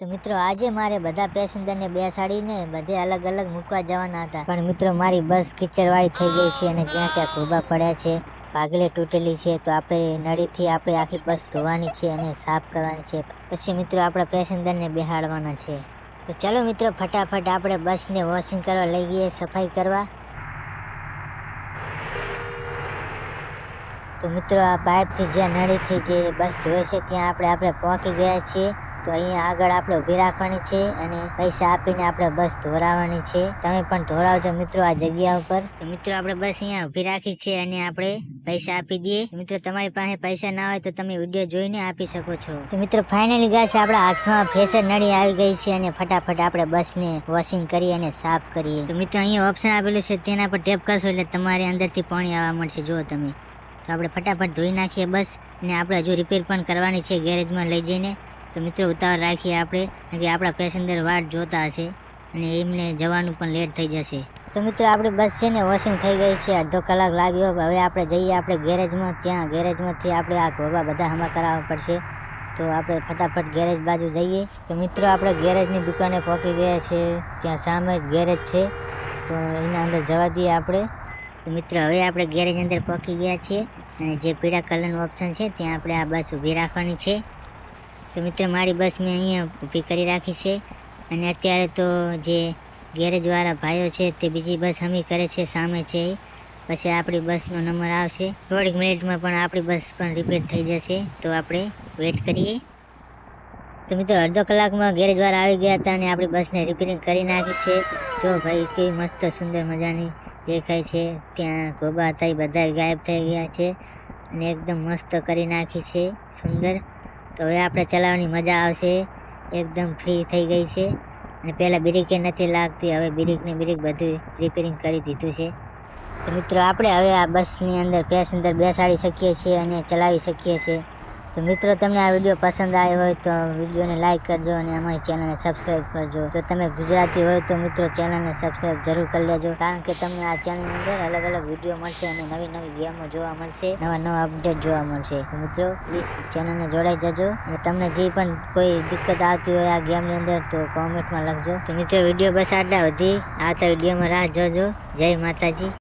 તો મિત્રો, આજે મારે બધા પેસેન્જરને બેસાડીને બધે અલગ અલગ મૂકવા જવાના હતા. પણ મિત્રો, મારી બસ કીચડવાળી થઈ ગઈ છે અને જ્યાં ત્યાં ખોબા પડ્યા છે, પાગલે તૂટેલી છે, તો આપણે નળીથી આપણે આખી બસ ધોવાની છે અને સાફ કરવાની છે. પછી મિત્રો, આપણા પેસેન્જરને બેહાડવાના છે. તો ચલો મિત્રો, ફટાફટ આપણે બસને વોશિંગ કરવા લઈ ગઈએ, સફાઈ કરવા. તો મિત્રો, આ પાઇપથી જ્યાં નળીથી જે બસ ધોવે છે, ત્યાં આપણે આપણે પહોંચી ગયા છીએ. તો અહીંયા આગળ આપણે ઊભી રાખવાની છે અને પૈસા આપીને આપણે બસ ધોરાવવાની છે. તમે પણ ધોરાવજો મિત્રો આ જગ્યા ઉપર. તો મિત્રો આપણે બસ અહીંયા ઊભી રાખી છે અને આપણે પૈસા આપી દઈએ. મિત્રો તમારી પાસે પૈસા ના હોય તો તમે વીડિયો જોઈને આપી શકો છો. તો મિત્રો ફાઇનલી ગાસ આપણા હાથમાં ફેસર નળી આવી ગઈ છે અને ફટાફટ આપણે બસને વોશિંગ કરી અને સાફ કરીએ. તો મિત્રો અહીંયા ઓપ્શન આપેલું છે તેના પર ટેપ કરશો એટલે તમારે અંદરથી પાણી આવવા મળશે જો તમે. તો આપણે ફટાફટ ધોઈ નાખીએ બસ અને આપણે હજુ રિપેર પણ કરવાની છે ગેરેજમાં લઈ જઈને. તો મિત્રો, ઉતાવળ રાખીએ આપણે કે આપણા પેસેન્જર વાટ જોતા હશે અને એમને જવાનું પણ લેટ થઈ જશે. તો મિત્રો, આપણી બસ છે ને વોશિંગ થઈ ગઈ છે. અડધો કલાક લાગ્યો. હવે આપણે જઈએ આપણે ગેરેજમાં ત્યાં ગેરેજમાંથી આપણે આ ઘોબા બધા હમા કરાવવા પડશે. તો આપણે ફટાફટ ગેરેજ બાજુ જઈએ. તો મિત્રો, આપણે ગેરેજની દુકાને પહોંચી ગયા છે. ત્યાં સામે જ ગેરેજ છે. તો એના અંદર જવા દઈએ આપણે. તો મિત્રો, હવે આપણે ગેરેજ અંદર પહોંચી ગયા છીએ. અને જે પીળા કલરનું ઓપ્શન છે, ત્યાં આપણે આ બસ ઊભી રાખવાની છે. તો મિત્ર, મારી બસ મેં અહીંયા ઊભી કરી રાખી છે. અને અત્યારે તો જે ગેરેજવાળા ભાઈઓ છે તે બીજી બસ હમી કરે છે, સામે છે પછી આપણી બસનો નંબર આવશે. થોડીક મિનિટમાં પણ આપણી બસ પણ રિપેર થઈ જશે. તો આપણે વેઇટ કરીએ. તો મિત્રો, અડધો કલાકમાં ગેરેજવાળા આવી ગયા હતા અને આપણી બસને રિપેરિંગ કરી નાખી છે. જો ભાઈ, કેવી મસ્ત સુંદર મજાની દેખાય છે. ત્યાં ગોબા હતા એ બધા ગાયબ થઈ ગયા છે. અને એકદમ મસ્ત કરી નાખી છે. સુંદર. તો હવે આપણે ચલાવવાની મજા આવશે. એકદમ ફ્રી થઈ ગઈ છે. અને પહેલાં બ્રેકે નથી લાગતી, હવે બ્રેક ને બ્રેક બધું રિપેરિંગ કરી દીધું છે. તો મિત્રો, આપણે હવે આ બસની અંદર પેસેન્જર બેસાડી શકીએ છીએ અને ચલાવી શકીએ છીએ. તો મિત્રો, તમને આ વીડિયો પસંદ આવ્યો હોય તો વિડીયોને લાઇક કરજો અને અમારી ચેનલને સબસ્ક્રાઈબ કરજો. જો તમે ગુજરાતી હોય તો મિત્રો ચેનલને સબસ્ક્રાઈબ જરૂર કરી લેજો. કારણ કે તમને આ ચેનલની અંદર અલગ અલગ વીડિયો મળશે અને નવી નવી ગેમો જોવા મળશે, નવા નવા અપડેટ જોવા મળશે. મિત્રો પ્લીઝ ચેનલને જોડાઈ જજો. અને તમને જે પણ કોઈ દિક્કત આવતી હોય આ ગેમની અંદર તો કોમેન્ટમાં લખજો. તો મિત્રો, વીડિયો બસ આટલા હતી આ તો વિડીયોમાં રાહ જોજો. જય માતાજી.